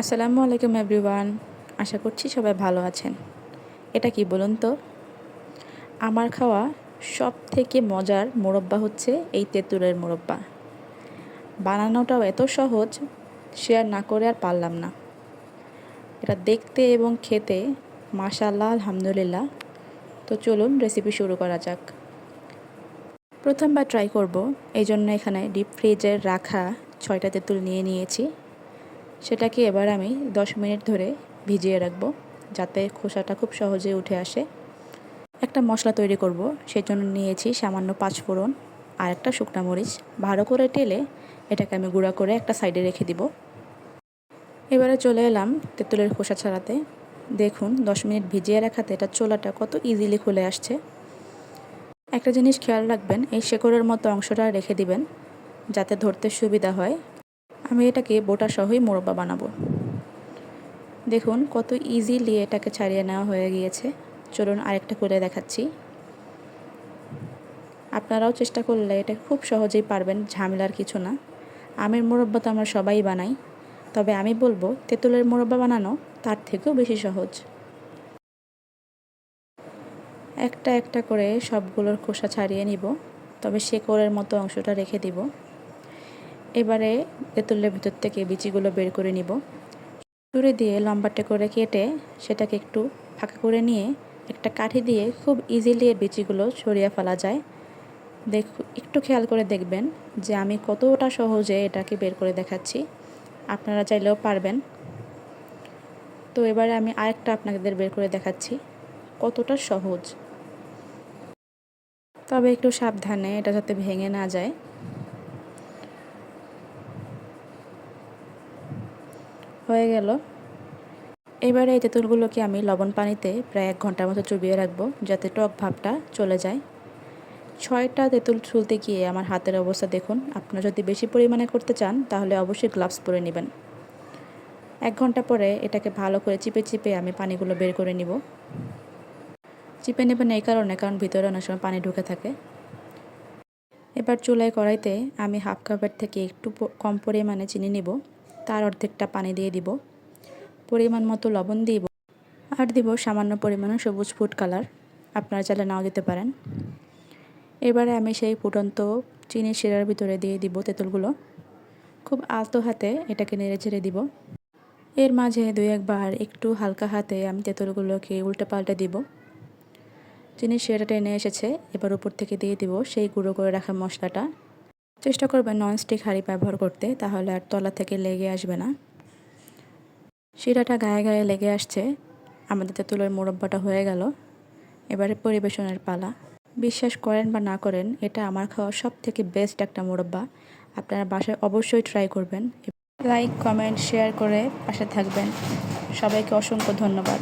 আসসালামু আলাইকুম এভরিওয়ান। আশা করছি সবাই ভালো আছেন। এটা কি বলুন তো? আমার খাওয়া সব থেকে মজার মোরব্বা হচ্ছে এই তেঁতুলের মোরব্বা। বানানোটাও এত সহজ শেয়ার না করে আর পারলাম না। এটা দেখতে এবং খেতে মাশাল্লাহ আলহামদুলিল্লাহ। তো চলুন রেসিপি শুরু করা যাক। প্রথমবার ট্রাই করব এই জন্য এখানে ডিপ ফ্রিজের রাখা ছয়টা তেঁতুল নিয়ে নিয়েছি। সেটাকে এবার আমি 10 মিনিট ধরে ভিজিয়ে রাখব, যাতে খোসাটা খুব সহজে উঠে আসে। একটা মশলা তৈরি করব সেই জন্য নিয়েছি সামান্য পাঁচ ফোড়ন আর একটা শুকনো মরিচ। ভালো করে টেলে এটাকে আমি গুঁড়া করে একটা সাইডে রেখে দিব। এবারে চলে এলাম তেঁতুলের খোসা ছাড়াতে। দেখুন, দশ মিনিট ভিজিয়ে রাখাতে এটা চোলাটা কত ইজিলি খুলে আসছে। একটা জিনিস খেয়াল রাখবেন, এই শেকড়ের মতো অংশটা রেখে দিবেন, যাতে ধরতে সুবিধা হয়। আমি এটাকে বোটা সহই মোরব্বা বানাবো। দেখুন, কত ইজিলি এটাকে ছাড়িয়ে নেওয়া হয়ে গিয়েছে। চলুন আরেকটা করে দেখাচ্ছি। আপনারাও চেষ্টা করলে এটা খুব সহজেই পারবেন, ঝামেলার কিছু না। আমের মোরব্বা তো আমরা সবাই বানাই। তবে আমি বলব, তেঁতুলের মোরব্বা বানানো তার থেকেও বেশি সহজ। একটা একটা করে সবগুলোর খোসা ছাড়িয়ে নিব, তবে শেকড়ের মতো অংশটা রেখে দিব। এবারে তেঁতুলের ভিতর থেকে বিচিগুলো বের করে নিব। ছুরি দিয়ে লম্বাটে করে কেটে সেটাকে একটু ফাঁকা করে নিয়ে একটা কাঠি দিয়ে খুব ইজিলি এর বিচিগুলো সরিয়ে ফেলা যায়। দেখ, একটু খেয়াল করে দেখবেন যে আমি কতটা সহজে এটাকে বের করে দেখাচ্ছি। আপনারা চাইলেও পারবেন। তো এবারে আমি আরেকটা আপনাদের বের করে দেখাচ্ছি, কতটা সহজ। তবে একটু সাবধানে এটা যাতে ভেঙে না যায়। হয়ে গেল। এবারে এই তেঁতুলগুলোকে আমি লবণ পানিতে প্রায় এক ঘণ্টার মতো চুবিয়ে রাখব, যাতে টক ভাবটা চলে যায়। ছয়টা তেঁতুল ছুলতে গিয়ে আমার হাতের অবস্থা দেখুন। আপনারা যদি বেশি পরিমাণে করতে চান, তাহলে অবশ্যই গ্লাভস পরে নেবেন। এক ঘণ্টা পরে এটাকে ভালো করে চিপে চিপে আমি পানিগুলো বের করে নিব। চিপে নেবেন এই কারণে, কারণ ভিতরে অনেক সময় পানি ঢুকে থাকে। এবার চুলায় কড়াইতে আমি হাফ কাপের থেকে একটু কম পরিমাণে চিনি নিব। তার অর্ধেকটা পানি দিয়ে দিব। পরিমাণ মতো লবণ দিব। আর দিব সামান্য পরিমাণে সবুজ ফুড কালার। আপনারা চাইলে নাও দিতে পারেন। এবারে আমি সেই ফুটন্ত চিনি শিরার ভিতরে দিয়ে দিব তেঁতুলগুলো। খুব আলতো হাতে এটাকে নেড়ে ছেড়ে দিব। এর মাঝে দুই একবার একটু হালকা হাতে আমি তেঁতুলগুলোকে উল্টে পাল্টে দিব। চিনি শিরাটা এনে এসেছে। এবার উপর থেকে দিয়ে দিব সেই গুঁড়ো করে রাখা মশলাটা। চেষ্টা করবেন ননস্টিক হাঁড়ি ব্যবহার করতে, তাহলে আর তলা থেকে লেগে আসবে না। শিরাটা গায়ে গায়ে লেগে আসছে, আমাদের তেঁতুলের মোরব্বাটা হয়ে গেল। এবারে পরিবেশনের পালা। বিশ্বাস করেন বা না করেন, এটা আমার খাওয়া সব থেকে বেস্ট একটা মোরব্বা। আপনারা বাসায় অবশ্যই ট্রাই করবেন। লাইক কমেন্ট শেয়ার করে পাশে থাকবেন। সবাইকে অসংখ্য ধন্যবাদ।